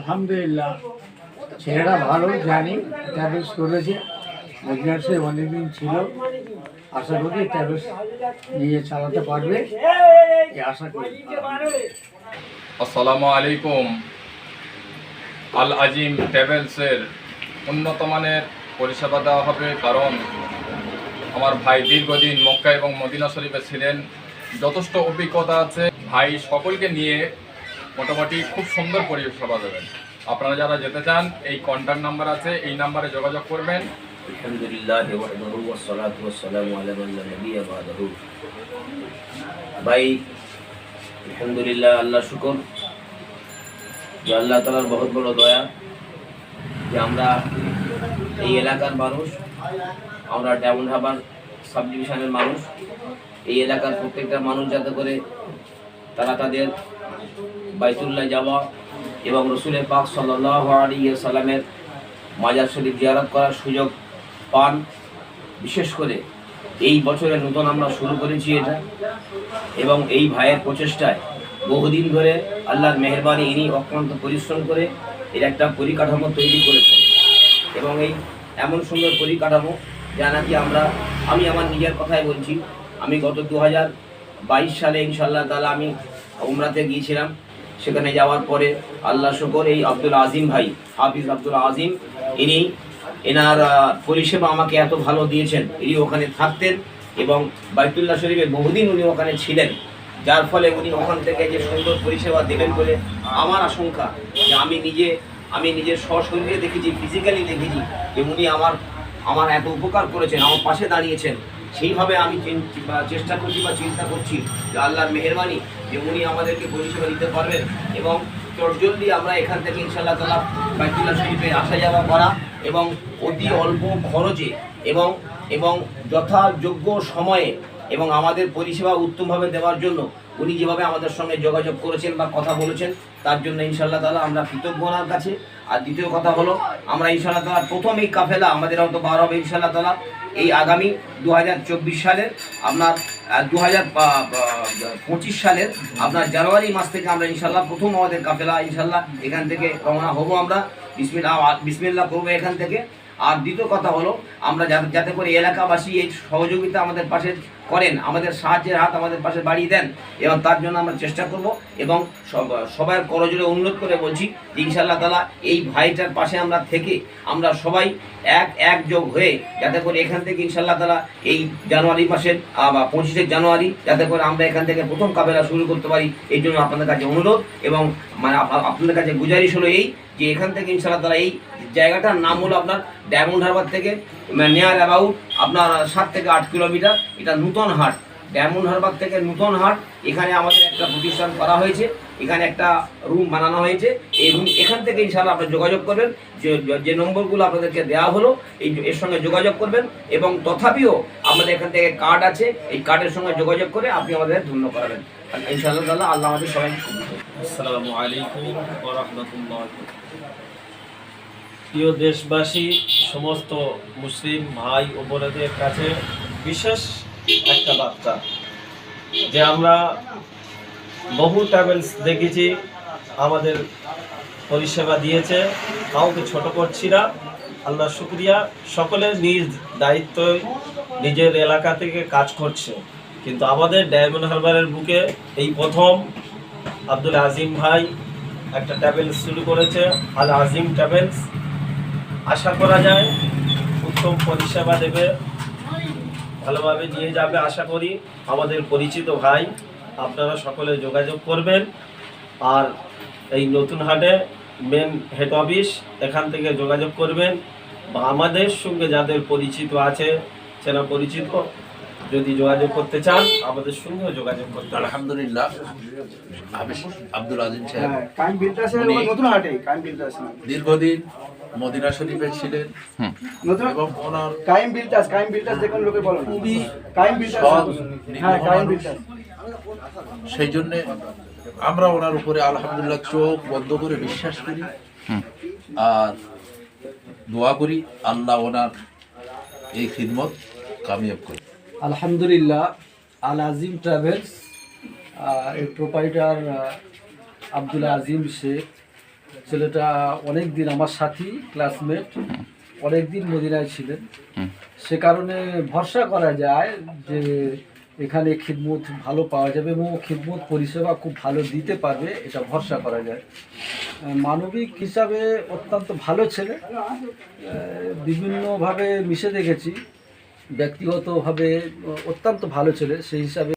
আলহামদুলিল্লাহ, ছেলেরা ভালো, জানি ট্যাবলেট করেছে। মদিনাসে অনেকদিন ছিল। আশা করি ট্যাবলেট নিয়ে চালাতে পারবে। আশা করি। আসসালামু আলাইকুম। আল আজিম ট্রাভেলসের উন্নত মানের পরিষেবা দেওয়া হবে কারণ আমার ভাই দীর্ঘদিন মক্কা এবং মদিনা শরীফে ছিলেন। যথেষ্ট অভিজ্ঞতা আছে। ভাই সকলকে নিয়ে মোটামুটি খুব সুন্দর পরিবেশ পাওয়া আপনারা যারা যেতে চান, এই কন্ট্যাক্ট নাম্বার আছে, এই নাম্বারে যোগাযোগ করবেন। আলহামদুলিল্লাহ ভাই, আলহামদুলিল্লাহ আল্লাহ শুকর। যে আল্লাহ তালার বহুত বড় দয়া, যে আমরা এই এলাকার মানুষ, আমরা ডাউন হাবার সাব ডিভিশনের মানুষ, এই এলাকার প্রত্যেকটা মানুষ যাতে করে তারা তাদের বাইতুল্লাহ যাওয়া এবং রসুলের পাক সাল্লাহ আলী সাল্লামের মাজার শরীফ জিয়ারত করার সুযোগ পান। বিশেষ করে এই বছরে নতুন আমরা শুরু করেছি এটা। এবং এই ভাইয়ের প্রচেষ্টায় বহুদিন ধরে আল্লাহর মেহরবানি ইনি অক্লান্ত পরিশ্রম করে এর একটা পরিকাঠামো তৈরি করেছেন। এবং এই এমন সুন্দর পরিকাঠামো যা নাকি আমরা, আমি আমার নিজের কথাই বলছি, আমি গত দু বাইশ সালে ইনশাল্লাহ তালা আমি উমরাতে গিয়েছিলাম। সেখানে যাওয়ার পরে আল্লাহ শকর, এই আব্দুল আজিম ভাই, হাফিজ আব্দুল আজিম, ইনি এনার পরিষেবা আমাকে এত ভালো দিয়েছেন। ইনি ওখানে থাকতেন এবং বাইতুল্লাহ শরীফে বহুদিন উনি ওখানে ছিলেন। যার ফলে উনি ওখান থেকে যে সুন্দর পরিষেবা দেবেন বলে আমার আশঙ্কা, যে আমি নিজে, আমি নিজের সশরীরে দেখেছি ফিজিক্যালি দেখেছি, যে উনি আমার আমার এত উপকার করেছেন, আমার পাশে দাঁড়িয়েছেন। সেইভাবে আমি বা চেষ্টা করছি বা চিন্তা করছি যে আল্লাহর মেহরবানি যে উনি আমাদেরকে পরিষেবা দিতে পারবেন এবং চটজলদি আমরা এখান থেকে ইনশাল্লাহ তালা বাইতুল্লাহ শরীফে আসা যাওয়া করা এবং অতি অল্প খরচে এবং এবং যথাযোগ্য সময়ে এবং আমাদের পরিষেবা উত্তমভাবে দেওয়ার জন্য উনি যেভাবে আমাদের সঙ্গে যোগাযোগ করেছেন বা কথা বলেছেন, তার জন্য ইনশাল্লাহ তালা আমরা কৃতজ্ঞ ওনার কাছে। আর দ্বিতীয় কথা হলো, আমরা ইনশাল্লাহ তালা প্রথম এই কাফেলা আমাদের হয়তো বার হবে ইনশাল্লাহ তালা এই আগামী দু হাজার চব্বিশ সালের আপনার দু হাজার পঁচিশ সালের আপনার জানুয়ারি মাস থেকে আমরা ইনশাল্লাহ প্রথম আমাদের কাফেলা ইনশাল্লাহ এখান থেকে রওনা হব আমরা। বিসমিল্লা বিসমিল্লা করব এখান থেকে। আর দ্বিতীয় কথা হলো, আমরা যাতে যাতে করে এলাকাবাসী এই সহযোগিতা আমাদের পাশে করেন, আমাদের সাহায্যের হাত আমাদের পাশে বাড়িয়ে দেন, এবং তার জন্য আমরা চেষ্টা করব এবং সব- সবার করজোরে অনুরোধ করে বলছি যে ইনশাল্লাহ তালা এই ভাইটার পাশে আমরা থেকে আমরা সবাই এক একযোগ হয়ে যাতে করে এখান থেকে ইনশাল্লাহ তালা এই জানুয়ারি মাসের বা পঁচিশে জানুয়ারি যাতে করে আমরা এখান থেকে প্রথম কাবেলা শুরু করতে পারি, এই জন্য আপনাদের কাছে অনুরোধ এবং মানে আপনাদের কাছে গুজারিশ হলো এই যে এখান থেকে ইনশাল্লাহ তালা এই জায়গাটার নাম হলো আপনার ডায়মন্ড হারবার থেকে নিয়ার অ্যাবাউট আপনার সাত থেকে আট কিলোমিটার। এটা নূতন হাট। ডায়মন্ড হারবার থেকে নূতন হাট। এখানে আমাদের একটা প্রতিষ্ঠান করা হয়েছে। এখানে একটা রুম বানানো হয়েছে। এই রুম এখান থেকে ইনশাল্লাহ আপনারা যোগাযোগ করবেন। যে যে নম্বরগুলো আপনাদেরকে দেওয়া হলো, এই, এর সঙ্গে যোগাযোগ করবেন। এবং তথাপিও আমাদের এখান থেকে কার্ড আছে। এই কার্ডের সঙ্গে যোগাযোগ করে আপনি আমাদের ধন্য করাবেন। ইনশাআল্লাহ তাআলা আল্লাহ আমাদের সবাই আসসালামু আলাইকুম রাহমাতুল্লাহ। প্রিয় দেশবাসী, সমস্ত মুসলিম ভাই ও বোনেদের কাছে বিশেষ একটা বার্তা, যে আমরা বহু ট্রাভেলস দেখেছি, আমাদের পরিষেবা দিয়েছে, কাউকে ছোট করছি না। আল্লাহ শুক্রিয়া, সকলে নিজ দায়িত্ব নিজের এলাকা থেকে কাজ করছে। কিন্তু আমাদের ডায়মন্ড হারবারের বুকে এই প্রথম আব্দুল আজিম ভাই একটা ট্রাভেলস শুরু করেছে, আল আজিম ট্রাভেলস আশা করা যায় উত্তম পরিষেবা দেবে ভালোভাবে নিয়ে যাবে আশা করি। আমাদের পরিচিত ভাই আপনারা সকলে যোগাযোগ করবেন। আর এই নতুন হাটে মেন হেড অফিস এখান থেকে যোগাযোগ করবেন। বা আমাদের সঙ্গে যাদের পরিচিত আছে চেনা পরিচিত যদি যোগাযোগ করতে চান আমাদের সঙ্গে যোগাযোগ করতে পারেন। আলহামদুলিল্লাহ। আব্দুল আজিম সাহেব হ্যাঁ দীর্ঘদিন মদিনা শরীফে ছিলেন এবং ওনার কাইম বিলটাস কাইম বিলটাস দেখুন লোকে বলো না। খুবই কাইম বিলটাস হ্যাঁ কাইম বিলটাস। সেই জন্যে আমরা ওনার উপরে আলহামদুলিল্লাহ চোখ বন্ধ করে বিশ্বাস করি। আর দোয়া করি আল্লাহ ওনার এই খিদমত কামিয়াব করি আলহামদুলিল্লাহ আল আজিম ট্রাভেলস এর প্রোপাইটার আব্দুল আজিম শেখ। ছেলেটা অনেক দিন আমার সাথী ক্লাসমেট অনেক দিন মদিনায় ছিলেন। সে কারণে ভরসা করা যায় যে এখানে খিদমত ভালো পাওয়া যাবে এবং খিদমত পরিষেবা খুব ভালো দিতে পারবে এটা ভরসা করা যায়। মানবিক হিসাবে অত্যন্ত ভালো ছেলে। বিভিন্নভাবে মিশে দেখেছি ব্যক্তিগতভাবে অত্যন্ত ভালো ছেলে সেই হিসাবে